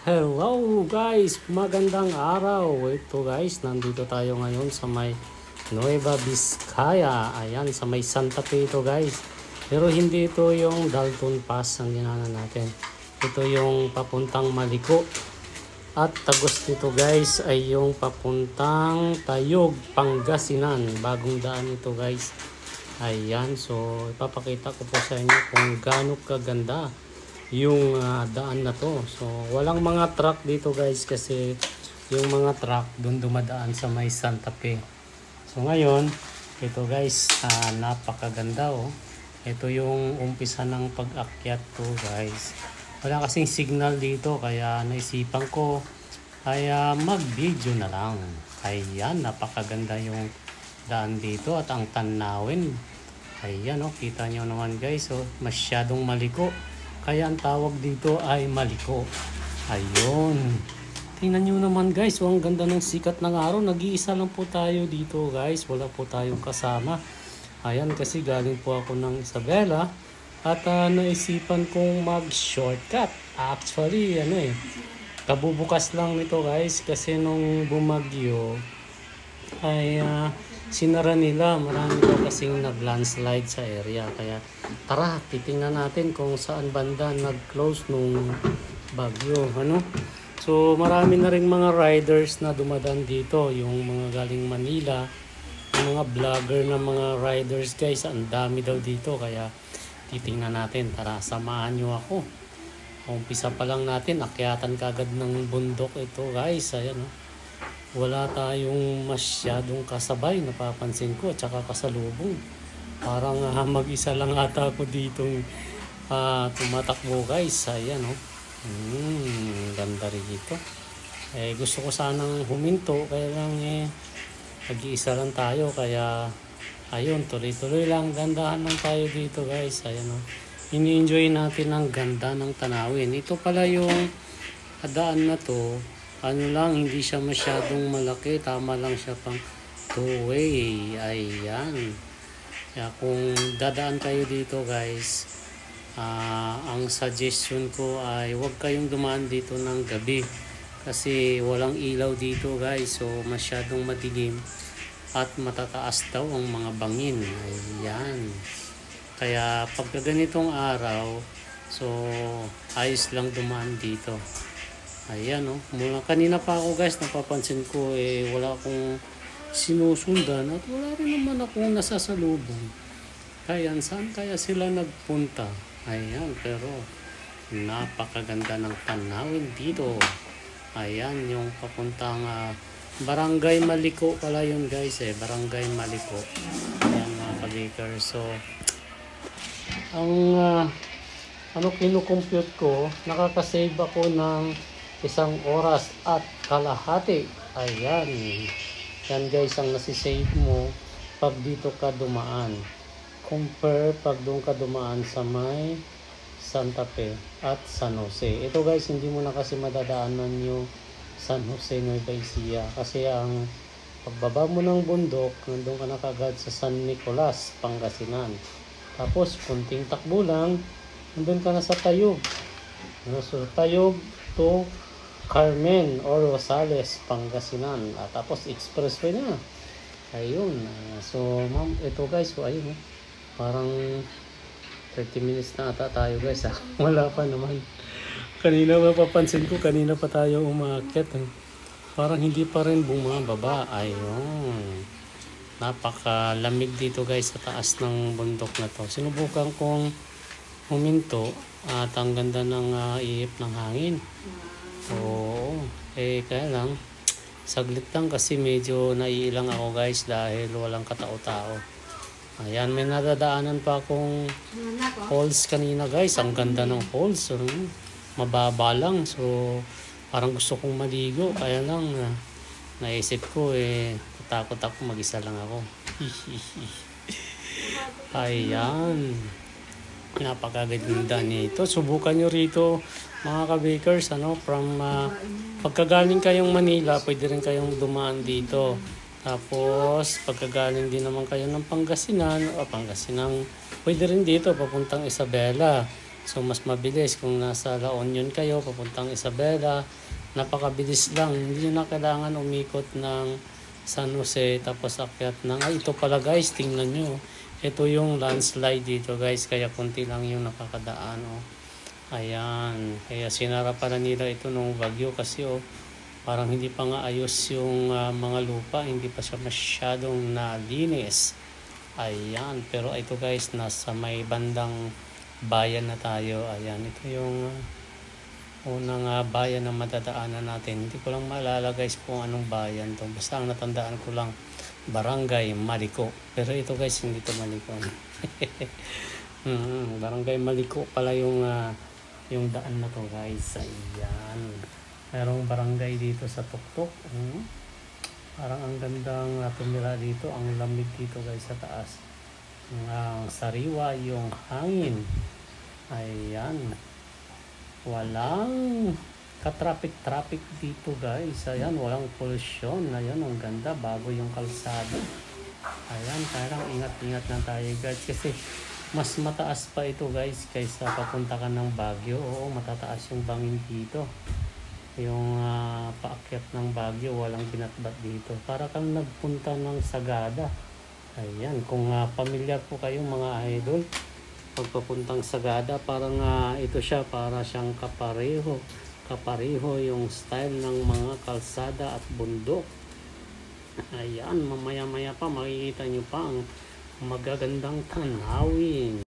Hello guys! Magandang araw! Ito guys, nandito tayo ngayon sa may Nueva Vizcaya. Ayan, sa may Santa Fe ito guys. Pero hindi ito yung Dalton Pass ang ginana natin. Ito yung papuntang Maliko. At tagos nito guys ay yung papuntang Tayog, Pangasinan. Bagong daan ito guys. Ayan, so ipapakita ko po sa inyo kung gaano kaganda yung ah, daan na to. So, walang mga truck dito guys kasi yung mga truck doon dumadaan sa may Santa Fe. So, ngayon, ito guys, ah, napakaganda oh. Ito yung umpisa ng pag-akyat to guys. Wala kasing signal dito kaya naisipan ko kaya mag-video na lang. Ayan, napakaganda yung daan dito at ang tanawin. Ayan oh, kita nyo naman guys oh, masyadong maliko. Kaya ang tawag dito ay maliko. Ayun. Tingnan nyo naman guys, oh, ang ganda ng sikat ng araw. Nag-iisa lang po tayo dito guys. Wala po tayong kasama. Ayan kasi galing po ako ng Isabela. At ah, naisipan kong mag-shortcut. Actually, ano eh. Kabubukas lang nito guys kasi nung bumagyo ay ah, sinara nila. Marami daw kasing nag-landslide sa area. Kaya tara, titingnan natin kung saan banda nag-close nung bagyo. Ano? So marami na rin mga riders na dumadaan dito. Yung mga galing Manila. Yung mga vlogger na mga riders guys. Ang dami daw dito. Kaya titingnan natin. Tara, samahan nyo ako. Umpisa pa lang natin. Akyatan kagad ng bundok ito guys. Ayan oh wala tayong masyadong kasabay napapansin ko at saka kasalubong. Parang ah, mag-isa lang ata ako ditong ah, tumatakbo guys. Ayan oh. Hmm, ganda rito eh gusto ko sanang huminto kaya lang eh nag-iisa lang tayo kaya ayun tuloy-tuloy lang gandahan lang tayo dito guys. Ayan oh. Ini-enjoy natin ang ganda ng tanawin. Ito pala yung daan na to ano lang, hindi siya masyadong malaki. Tama lang siya pang two-way. Ayan. Kaya kung dadaan kayo dito guys, ah, ang suggestion ko ay huwag kayong dumaan dito ng gabi. Kasi walang ilaw dito guys. So masyadong madilim. At matataas daw ang mga bangin. Ayan. Kaya pagka ganitong araw, so ayos lang dumaan dito. Ayan oh. Mula kanina pa ako guys, napapansin ko eh wala akong sinusundan at wala rin naman akong nasasalubong. Kaya saan kaya sila nagpunta? Ayan, pero napakaganda ng tanawin dito. Ayan, yung papuntang ah, Barangay Maliko pala yun guys eh. Barangay Maliko. Ayan mga kabikers. So, ang ah, ano kinukompute ko, nakakasave ako ng isang oras at kalahati. Ayan. Yan guys ang nasisave mo pag dito ka dumaan. Compare pag doon ka dumaan sa may Santa Fe at San Jose. Ito guys, hindi mo na kasi madadaanan yung San Jose Nueva Ecija kasi ang pagbaba mo ng bundok, nandun ka na kagad sa San Nicolas, Pangasinan. Tapos, kunting takbo lang, nandun ka na sa Tayog. Ano, so, Tayog to Carmen or Rosales, Pangasinan. At tapos expressway na. Ayun. ah, so, ma'am, ito guys, so, ayun. oh. Parang 30 minutes na ata tayo guys. Ah. Wala pa naman. Kanina mapapansin ko, kanina pa tayo umakyat. Eh. Parang hindi pa rin bumababa. Ayun. Napakalamig dito guys sa taas ng bundok na to. Sinubukan kong huminto at ang ganda ng ah, ihip ng hangin. Oo. Eh, kaya lang, saglit lang kasi medyo naiilang ako guys dahil walang katao-tao. Ayan, may nadadaanan pa akong falls kanina guys. Ang ganda ng falls. Hmm. Mababa lang. So, parang gusto kong maligo. Kaya lang, ah, naisip ko eh, tatakot ako. Mag-isa lang ako. Ayan. Napakaganda nito. Subukan nyo rito mga ka-bakers, ano, from ah, pagkagaling kayong Manila, pwede rin kayong dumaan dito. Tapos, pagkagaling din naman kayo ng Pangasinan, o Pangasinan, pwede rin dito, papuntang Isabela. So mas mabilis kung nasa La Union kayo, papuntang Isabela, napakabilis lang. Hindi nyo na kailangan umikot ng San Jose tapos akyat ng, ay ito pala guys, tingnan nyo. Ito yung landslide dito guys, kaya konti lang yung nakakadaan. Oh. Ayan, kaya sinara pala nila ito nung bagyo kasi oh, parang hindi pa nga ayos yung ah, mga lupa, hindi pa siya masyadong nalinis. Ayan, pero ito guys, nasa may bandang bayan na tayo. Ayan, ito yung ah, unang ah, bayan na madadaanan natin. Hindi ko lang maalala guys kung anong bayan to. Basta ang natandaan ko lang, Barangay Maliko. Pero ito guys, hindi to Maliko. Hmm, Barangay Maliko pala yung ah, yung daan na to guys. Ayan. Merong barangay dito sa Tuktok. Hmm. Parang ang gandang uh, tumira dito. Ang lamig dito guys sa taas. Ang sariwa yung hangin. Ayan. Walang ka-traffic-traffic dito guys. Ayan, walang pollution. Ayan, ang ganda. Bago yung kalsada. Ayan, parang ingat-ingat lang tayo guys. Kasi mas mataas pa ito guys kaysa papunta ka ng Baguio. Oo, matataas yung bangin dito. Yung ah, paakyat ng Baguio, walang binatbat dito. Para kang nagpunta ng Sagada. Ayan, kung uh, pamilyar po kayo mga idol, pagpapuntang Sagada, parang ah, ito siya, para siyang kapareho. Kapareho yung style ng mga kalsada at bundok. Ayan, mamaya-maya pa makikita nyo pa ang magagandang tanawin.